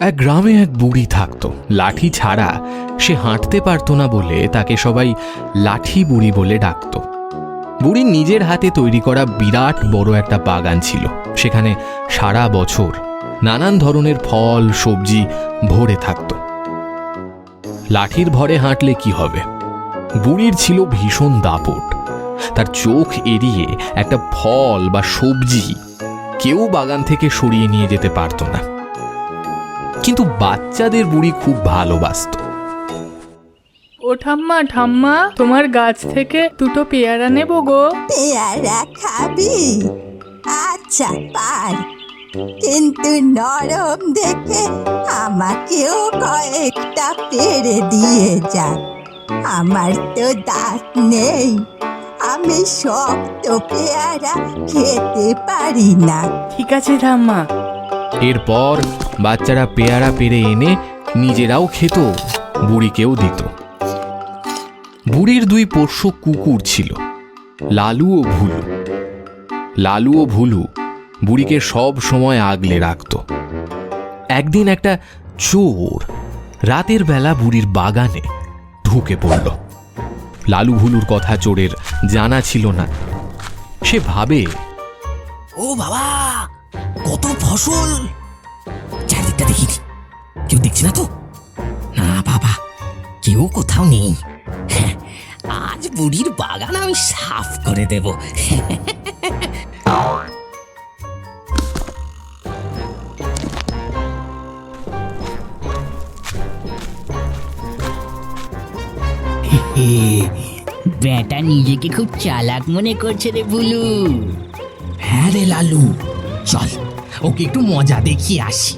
এক গ্রামে এক বুড়ি থাকতো। লাঠি ছাড়া সে হাঁটতে পারতো না বলে তাকে সবাই লাঠি বুড়ি বলে ডাকতো। বুড়ির নিজের হাতে তৈরি করা বিরাট বড় একটা বাগান ছিল। সেখানে সারা বছর নানান ধরনের ফল, সবজি ভরে থাকতো। লাঠির ভরে হাঁটলে কি হবে? বুড়ির ছিল ভীষণ দাপট। তার চোখ এড়িয়ে একটা ফল বা সবজি কেউ বাগান থেকে সরিয়ে নিয়ে যেতে পারতো না। কিন্তু বাচ্চাদের বুড়ি খুব ভালোবাসত। ও ঠাম্মা ঠাম্মা তোমার গাছ থেকে দুটো পেয়ারা নেব গো। পেয়ারা খাবি? আচ্ছা পার কিন্তু নরম দেখে আমাকেও কয়েকটা পেরে দিয়ে যা। আমার তো দাঁত নেই। আমি শক্ত পেয়ারা খেতে পারি না। ঠিক আছে ঠাম্মা। এরপর বাচ্চারা পেয়ারা পেরে এনে নিজেরাও খেত। বুড়িকেও দিত। বুড়ির দুই পোষ্য কুকুর ছিল, লালু ও ভুলু। লালু ও ভুলু বুড়িকে সব সময় আগলে রাখত। একদিন একটা চোর রাতের বেলা বুড়ির বাগানে ঢুকে পড়ল। লালু ভুলুর কথা চোরের জানা ছিল না। সে ভাবে, ও বাবা, কত ফসল! চারিদিকটা দেখি কেউ দেখছে না তো? না বাবা কেউ কোথাও নেই। হ্যাঁ, আজ বুড়ির বাগান আমি সাফ করে দেব। ব্যাটা নিজেকে খুব চালাক মনে করছে রে বুলু হ্যাঁ রে লালু চল ওকে একটু মজা দেখিয়ে আসি।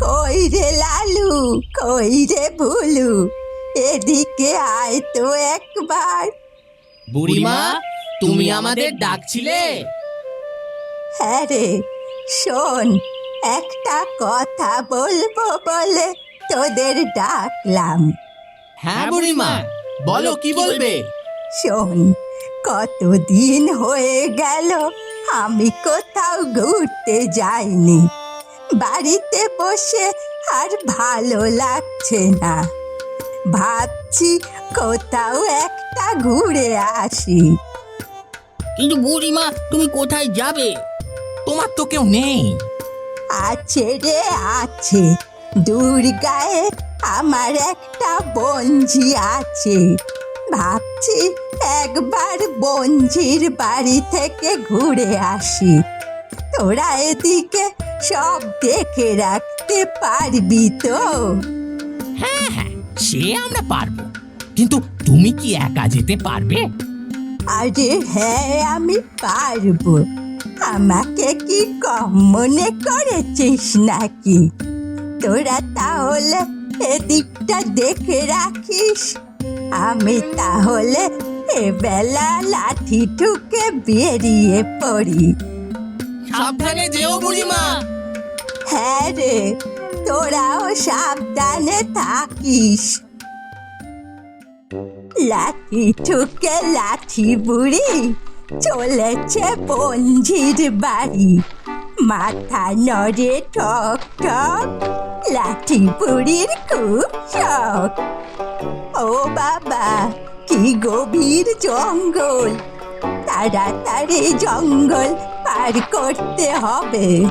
কই রে লালু কই রে ভুলু এদিকে আয় তো একবার। বুড়িমা তুমি আমাদের ডাকছিলে। হ্যাঁ রে শোন একটা কথা বলব বলে তোদের ডাকলাম। হ্যাঁ বুড়িমা। বলো কি বলবে? শোন কতদিন হয়ে গেল আমি কোথাও ঘুরতে যাইনি। বাড়িতে বসে আর ভালো লাগছে না। ভাবছি কোথাও একটা ঘুরে আসি। কিন্তু বুড়িমা তুমি কোথায় যাবে? তোমার তো কেউ নেই। আছে রে আছে। দুর্গায় আমার একটা বঞ্জি আছে। ভাবছি একবার বঞ্জির বাড়ি থেকে ঘুরে আসি। তোরা এদিকে সব দেখে রাখতে পারবি তো? হ্যাঁ হ্যাঁ সে আমরা পারব। কিন্তু তুমি কি একা যেতে পারবে? আরে হ্যাঁ আমি পারব। আমাকে কি কম মনে করেছিস নাকি? তোরা তাহলে এদিকটা দেখে রাখিস। আমি তাহলে এবেলা লাঠি ঠুকে বেরিয়ে পড়ি। সাবধানে যেও বুড়িমা। হ্যাঁ রে তোরাও সাবধানে থাকিস। লাঠি ঠুকে লাঠি বুড়ি চলেছে বঞ্জির বাড়ি। মাথা নড়ে ঠক ঠক, লাঠি বুড়ির খুব শখ। ও বাবা, কি গভীর জঙ্গল। তাড়াতাড়ি জঙ্গল পার করতে হবে।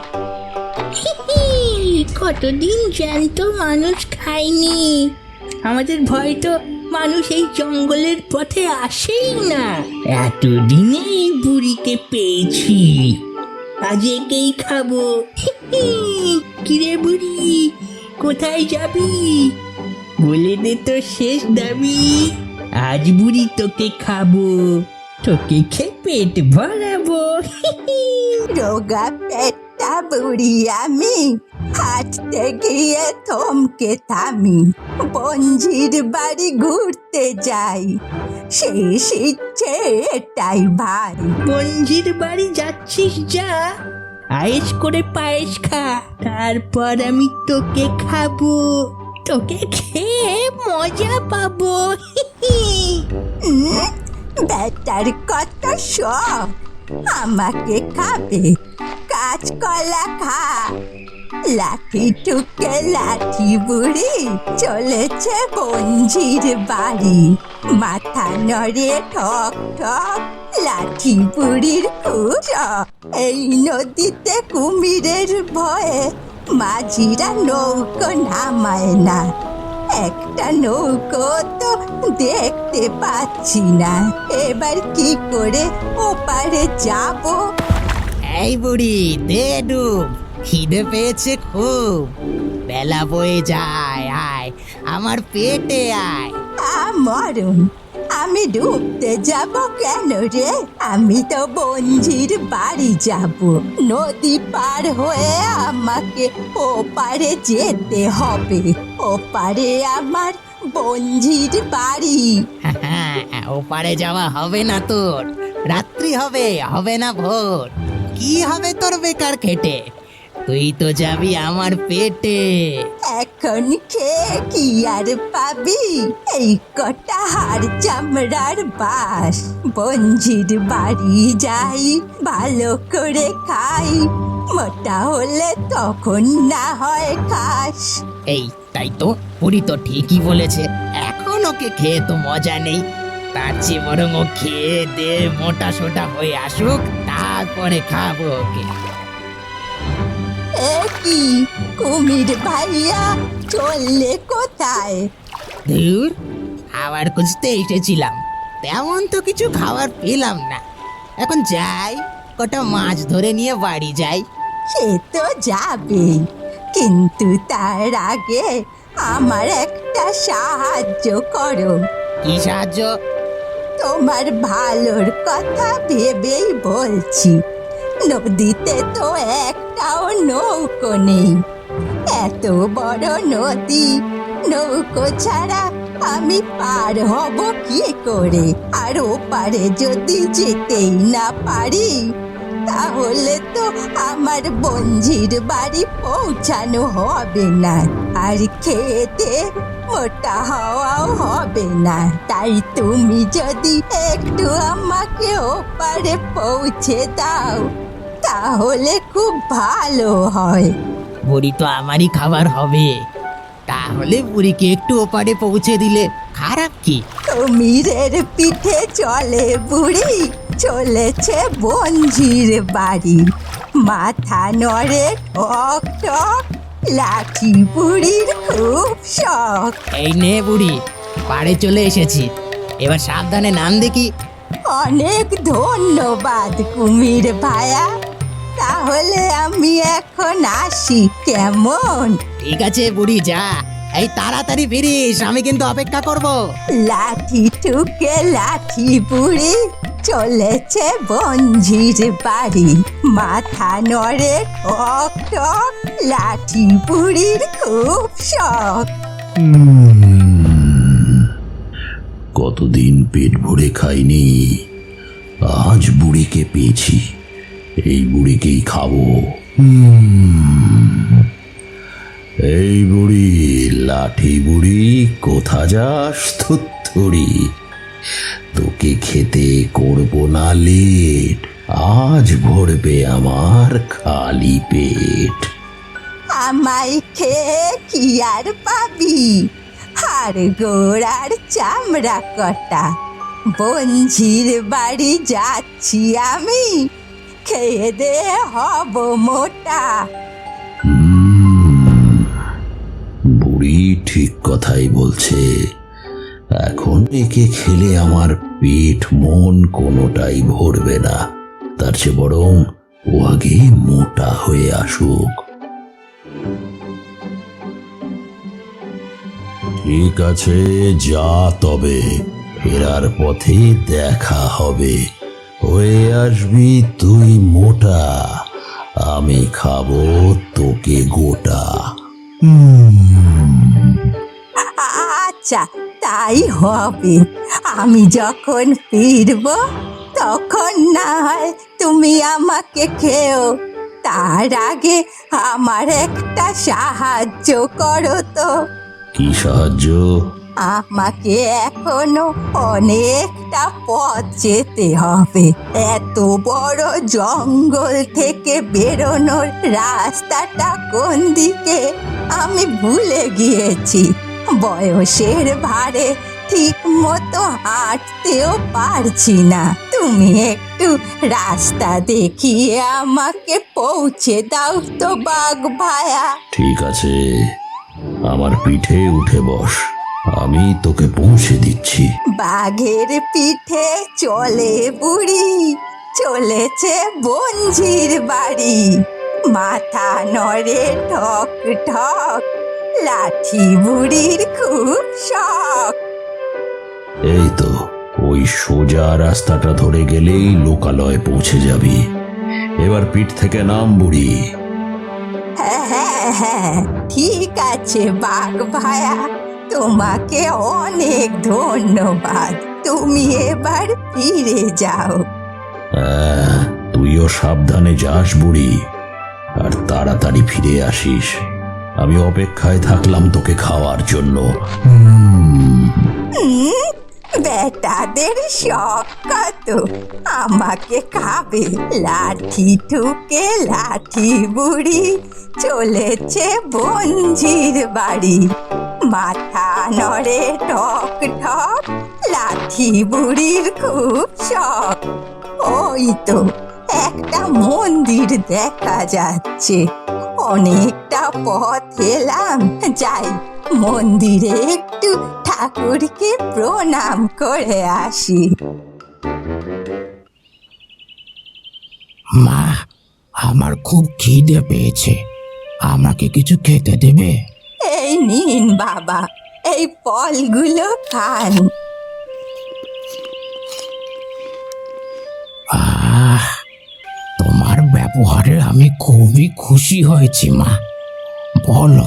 কতদিন জ্যান্ত মানুষ খায়নি। আমাদের ভয় তো মানুষ এই জঙ্গলের পথে আসেই না। এতদিনে এই বুড়িকে পেয়েছি। আজ একেই খাব। কিরে বুড়ি, কোথায় যাবি? বলে দে তো শেষ দাবি। আজ বুড়ি তোকে খাব। তোকে খেয়ে পেট ভরাবো। রোগা পেটটা বুড়ি, আমি হাঁটতে গিয়ে থমকে থামি। বঞ্জির বাড়ি ঘুরতে যাই। শেষ ইচ্ছে এটাই ভাই। বঞ্জির বাড়ি যাচ্ছিস যা। আয়েস করে পায়েস খা তারপর আমি তোকে খাব। তোকে খেয়ে মজা পাবো। বেটার কত শখ আমাকে খাবে কাঁচকলা খা। লাঠি টুকে লাঠি বুড়ি চলেছে বঞ্জির বাড়ি। মাথা নড়ে ঠক ঠক লাঠি বুড়ির খুশ এই নদীতে কুমিরের ভয়ে মাঝিরা নৌকো নামায় না। একটা নৌকো তো দেখতে পাচ্ছি না। এবার কি করে ওপারে যাব? এই বুড়ি, দে ডুব। খিদে পেয়েছে খুব। বেলা বয়ে যায় আয় আমার পেটে আয়। মরণ আমি ডুবতে যাব কেন রে? আমি তো বঞ্জির বাড়ি যাব। নদী পার হয়ে আমাকে ওপারে যেতে হবে। ওপারে আমার বঞ্জির বাড়ি। হ্যাঁ, ওপারে যাওয়া হবে না তোর। রাত্রি হবে হবে না ভোর। কি হবে তোর বেকার খেটে? তুই তো যাবি আমার পেটে। এখন খেয়ে কি আর পাবি? এই কটা হাড় চামড়ার বাস। বঞ্জির বাড়ি যাই ভালো করে খাই। মোটা হলে তখন না হয় খাস। এই তাই তো পুরি তো ঠিকই বলেছে। এখন ওকে খেয়ে তো মজা নেই। তার চেয়ে বরং ও খেয়ে দে মোটা সোটা হয়ে আসুক তারপরে খাব ওকে। কি কুমির ভাইয়া চললে কোথায়? ধুর খাবার খুঁজতে এসেছিলাম। তেমন তো কিছু খাবার পেলাম না। এখন যাই কটা মাছ ধরে নিয়ে বাড়ি যাই। সে তো যাবেই। কিন্তু তার আগে আমার একটা সাহায্য করো। কি সাহায্য? তোমার ভালোর কথা ভেবেই বলছি। নদীতে তো একটাও নৌকো নেই। এত বড় নদী, নৌকো ছাড়া আমি পার হব কি করে? আর ওপারে যদি যেতেই না পারি, তাহলে তো আমার বঞ্জির বাড়ি পৌঁছানো হবে না। আর খেতে মোটা হওয়াও হবে না। তাই তুমি যদি একটু আমাকে ওপারে পৌঁছে দাও তাহলে খুব ভালো হয়। বুড়ি তো আমারই খাবার হবে। তাহলে বুড়িকে একটু ওপারে পৌঁছে দিলে খারাপ কি? কুমিরের পিঠে চলে বুড়ি চলেছে বঞ্জির বাড়ি। মাথা নড়ে টক টক লাঠি বুড়ির খুব শখ। এই নে বুড়ি পাড়ে চলে এসেছি। এবার সাবধানে নাম দেখি। অনেক ধন্যবাদ কুমির ভায়া। তাহলে আমি এখন আসি কেমন? ঠিক আছে বুড়ি যা। এই তাড়াতাড়ি ফিরিস আমি কিন্তু অপেক্ষা করব। লাঠি টুকে লাঠি বুড়ি চলেছে বঞ্জির বাড়ি। মাথা নড়ে টক টক লাঠি বুড়ির খুব শখ। কতদিন পেট ভরে খাইনি আজ বুড়িকে পেয়েছি। এই বুড়িকেই খাব। এই বুড়ি, লাঠি বুড়ি, কোথা যাস থুত্থুড়ি? তোকে খেতে করব না লেট, আজ ভরবে আমার খালি পেট। আমায় খেয়ে কি আর পাবি? হাড় গোড়ার চামড়া কটা। বঞ্ঝির বাড়ি যাচ্ছি আমি খেয়ে দে হব মোটা। বুড়ি ঠিক কথাই বলছে। এখন একে খেলে আমার পেট মন কোনোটাই ভরবে না। তার চেয়ে বরং ও আগে মোটা হয়ে আসুক। ঠিক আছে, যা তবে, ফেরার পথে দেখা হবে। হয়ে আসবি তুই মোটা। আমি খাব তোকে গোটা। আচ্ছা তাই হবে। আমি যখন ফিরব তখন না হয় তুমি আমাকে খেও। তার আগে আমার একটা সাহায্য করো তো। কি সাহায্য? আমাকে এখনও অনেকটা পথ যেতে হবে। এত বড় জঙ্গল থেকে বেরোনোর রাস্তাটা কোন দিকে? আমি ভুলে গিয়েছি। বয়সের ভারে ঠিক মতো হাঁটতেও পারছি না। তুমি একটু রাস্তা দেখিয়ে আমাকে পৌঁছে দাও তো, বাঘ ভায়া। ঠিক আছে। আমার পিঠে উঠে বস। আমি তোকে পৌঁছে দিচ্ছি। বাঘের পিঠে চলে বুড়ি চলেছে বঞ্জির বাড়ি। মাথা নড়ে ঠক ঠক লাঠি বুড়ির খুব শখ। এই তো ওই সোজা রাস্তাটা ধরে গেলেই লোকালয়ে পৌঁছে যাবি। এবার পিঠ থেকে নাম বুড়ি। হ্যাঁ হ্যাঁ হ্যাঁ ঠিক আছে বাঘ ভায়া। তোমাকে অনেক ধন্যবাদ। তুমি এবার ফিরে যাও। আহ, তুইও সাবধানে যাস বুড়ি আর তাড়াতাড়ি ফিরে আসিস। আমি অপেক্ষায় থাকলাম তোকে খাওয়ার জন্য। হুম, বেটাদের শখ কত? আমাকে খাবে লাঠি ঠুকে লাঠি বুড়ি চলেছে বঞ্জির বাড়ি। মাথা নড়ে ঠক ঠক লাঠি বুড়ির খুব শখ। ওই তো, একটা মন্দির দেখা যাচ্ছে। অনেকটা পথ এলাম, যাই। মন্দিরে একটু ঠাকুরকে প্রণাম করে আসি। মা, আমার খুব খিদে পেয়েছে। আমাকে কিছু খেতে দেবে? এই নিন বাবা এই ফলগুলো খান। আহ তোমার ব্যবহারে আমি খুবই খুশি হয়েছি মা। বলো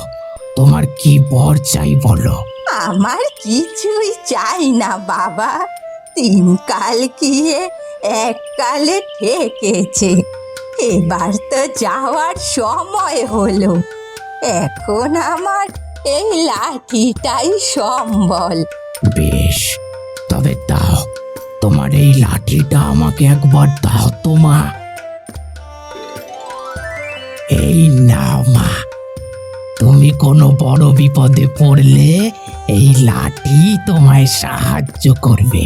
তোমার কি বর চাই বলো? আমার কিছুই চাই না বাবা। তিন কাল গিয়ে এক কালে ঠেকেছে। এবার তো যাওয়ার সময় হলো। এখন আমার এই লাঠিটাই সম্বল। বেশ তবে দাও তোমার এই লাঠিটা আমাকে একবার দাও তো মা। এই নাও মা তুমি কোনো বড় বিপদে পড়লে এই লাঠি তোমায় সাহায্য করবে।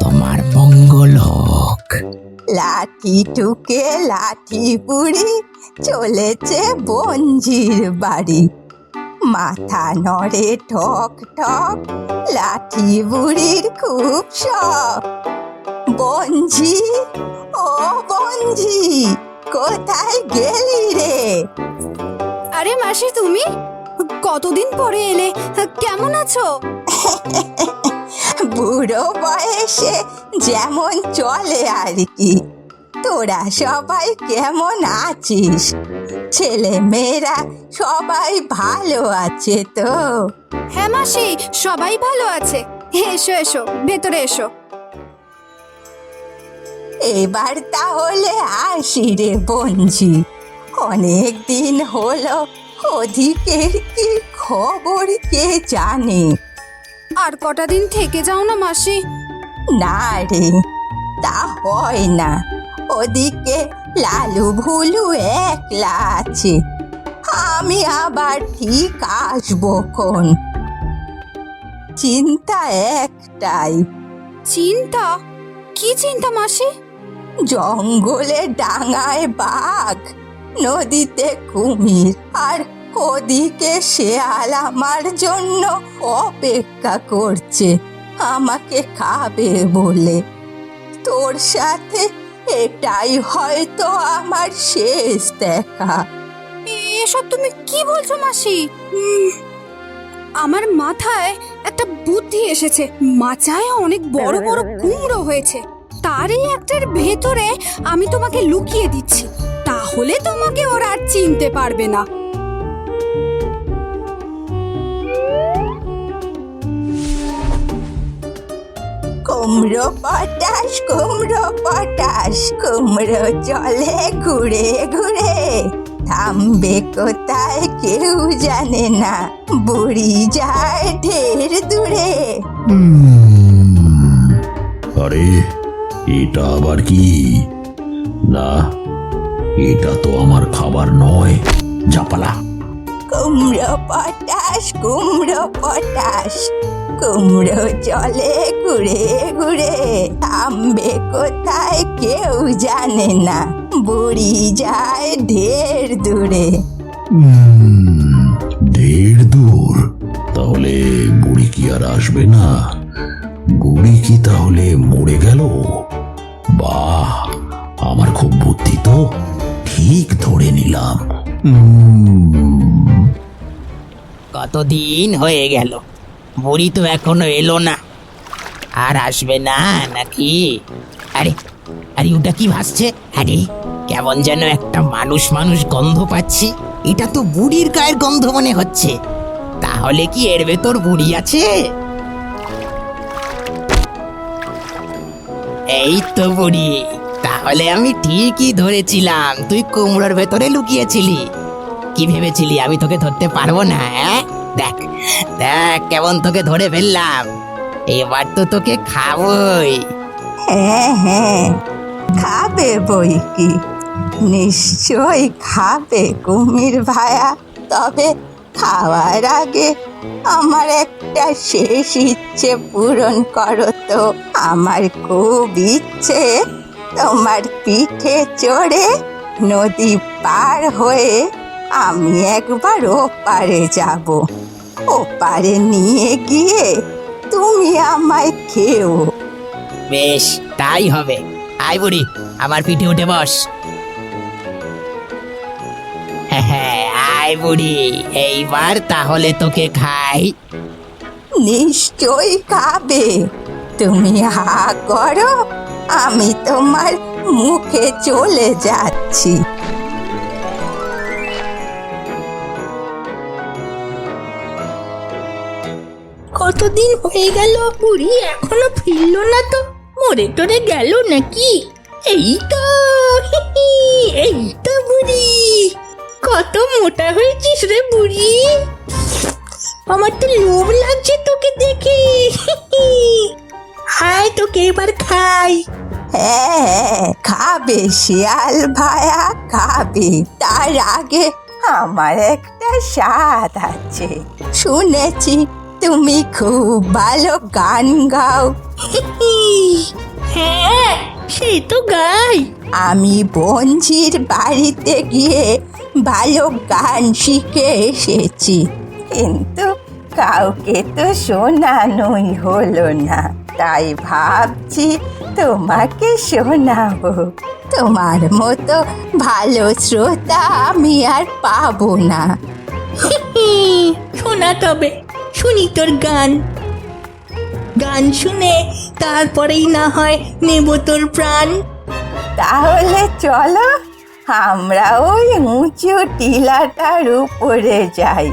তোমার মঙ্গল হোক। লাঠি টুকে লাঠি বুড়ি চলেছে বঞ্জির বাড়ি। মাথা নড়ে ঠক ঠক লাঠি বুড়ির খুব শখ। বঞ্জি ও বঞ্জি কোথায় গেলি রে? আরে মাসি তুমি? কতদিন পরে এলে? কেমন আছো? বুড়ো বয়সে যেমন চলে আর কি। তোরা সবাই কেমন আছিস? ছেলে মেয়েরা সবাই ভালো আছে তো? হ্যাঁ মাসি সবাই ভালো আছে। এসো এসো ভেতরে এসো। এবার তাহলে আসি রে বঞ্জি অনেক দিন হলো ওদিকের কি খবর কে জানে? আর কটা দিন থেকে যাও না মাসি? না রে তা হয় না। ওদিকে লালু ভুলু একলা আছে। আমি আবার ঠিক আসব কোন চিন্তা একটাই। চিন্তা? কি চিন্তা মাসি? জঙ্গলে ডাঙায় বাঘ নদীতে কুমির আর ওদিকে শেয়াল আমার জন্য অপেক্ষা করছে। আমাকে খাবে বলে। তোর সাথে এটাই হয়তো আমার শেষ দেখা। এসব তুমি কি বলছো, মাসি? আমার মাথায় একটা বুদ্ধি এসেছে। মাচায় অনেক বড় বড় কুমড়ো হয়েছে। তারই একটার ভেতরে আমি তোমাকে লুকিয়ে দিচ্ছি। তাহলে তোমাকে ওরা আর চিনতে পারবে না। কুমড়ো পটাশ কুমড়ো পটাশ কুমড়ো জলে ঘুরে ঘুরে। থামবে কোথায় কেউ জানে না বুড়ি যায় ঢের দূরে। আরে এটা আবার কি? না এটা তো আমার খাবার নয়। জাপালা কুমড়ো পটাশ কুমড়ো পটাশ কুমড়ো চলে ঘুরে ঘুরে থামবে কোথায় কেউ জানে না। বুড়ি যায় ঢের দূরে। উম, ঢের দূর? তাহলে বুড়ি কি আর আসবে না? বুড়ি কি তাহলে মরে গেল? বাহ আমার খুব বুদ্ধি তো। ঠিক ধরে নিলাম। উম, কতদিন হয়ে গেল? বুড়ি তো এখনও এলো না। আর আসবে না নাকি? আরে আরে, ওটা কি ভাসছে? আরে, কেমন যেন একটা মানুষ মানুষ গন্ধ পাচ্ছি। এটা তো বুড়ির গায়ের গন্ধ মনে হচ্ছে। তাহলে কি এর ভেতর বুড়ি আছে? এই তো বুড়ি, তাহলে আমি ঠিকই ধরেছিলাম। তুই কুমড়োর ভেতরে লুকিয়েছিলি। কি ভেবেছিলি আমি তোকে ধরতে পারব না হ্যাঁ দেখ দেখ কেমন তোকে ধরে ফেললাম। এবার তো তোকে খাবই। হ্যাঁ হ্যাঁ খাবে বই কি? নিশ্চয়ই খাবে কুমির ভায়া। তবে খাওয়ার আগে আমার একটা শেষ ইচ্ছে পূরণ করো তো। আমার খুব ইচ্ছে তোমার পিঠে চড়ে নদী পার হয়ে আমি একবার ওপারে যাব। ওপারে নিয়ে গিয়ে তুমি আমায় খেও। বেশ তাই হবে। আয় বুড়ি আমার পিঠে উঠে বস। হ্যাঁ হ্যাঁ আয় বুড়ি এইবার তাহলে তোকে খাই। নিশ্চয়ই খাবে। তুমি হা করো আমি তোমার মুখে চলে যাচ্ছি। কতদিন হয়ে গেল, বুড়ি। এখনও ফিরল না তো। মরে টরে গেল নাকি? এই তো এই তো বুড়ি। কত মোটা হয়েছিস রে বুড়ি। আমার তো লোভ লাগছে তোকে দেখে হায় তোকে এবার খাই। হ্যাঁ খাবে শিয়াল ভায়া, খাবে। তার আগে আমার একটা স্বাদ আছে। শুনেছি তুমি খুব ভালো গান গাও। হ্যাঁ সে তো গাই। আমি বঞ্জির বাড়িতে গিয়ে ভালো গান শিখে এসেছি। কিন্তু কাউকে তো শোনানোই হলো না। তাই ভাবছি তোমাকে শোনাবো। তোমার মতো ভালো শ্রোতা আমি আর পাবো না। শোনা তবে। শুনি তোর গান। গান শুনে তারপরেই না হয় নেব তোর প্রাণ। তাহলে চলো আমরা ওই উঁচু টিলাটার উপরে যাই।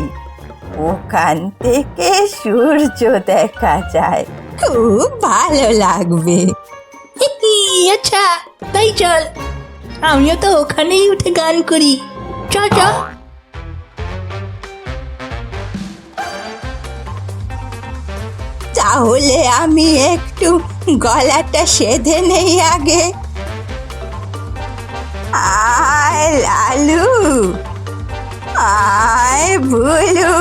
ওখান থেকে সূর্য দেখা যায়। খুব ভালো লাগবে। আচ্ছা তাই চল। আমিও তো ওখানেই উঠে গান করি। চল চল তাহলে আমি একটু গলাটা সেধে নেই আগে। আয় লালু আয় ভুলু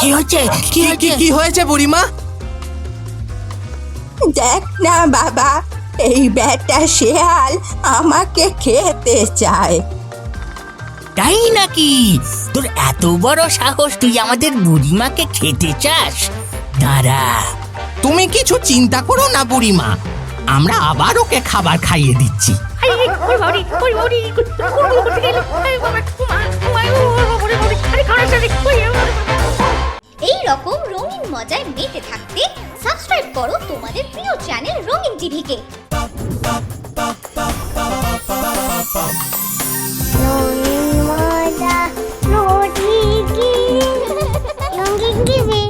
কি হচ্ছে? কি কি হয়েছে বুড়িমা? দেখ না বাবা এই ব্যাটা শেয়াল আমাকে খেতে চায় তাই নাকি তোর এত বড় সাহস তুই আমাদের বুড়িমাকে খেতে চাস দাঁড়া তুমি কিছু চিন্তা করো না বুড়িমা আমরা আবার ওকে খাবার খাইয়ে দিচ্ছি আরে এই রকম রঙিন মজায় মেতে থাকতে সাবস্ক্রাইব করো তোমাদের প্রিয় চ্যানেল রঙিন টিভিকে। রঙিন মজা, রঙিন টিভি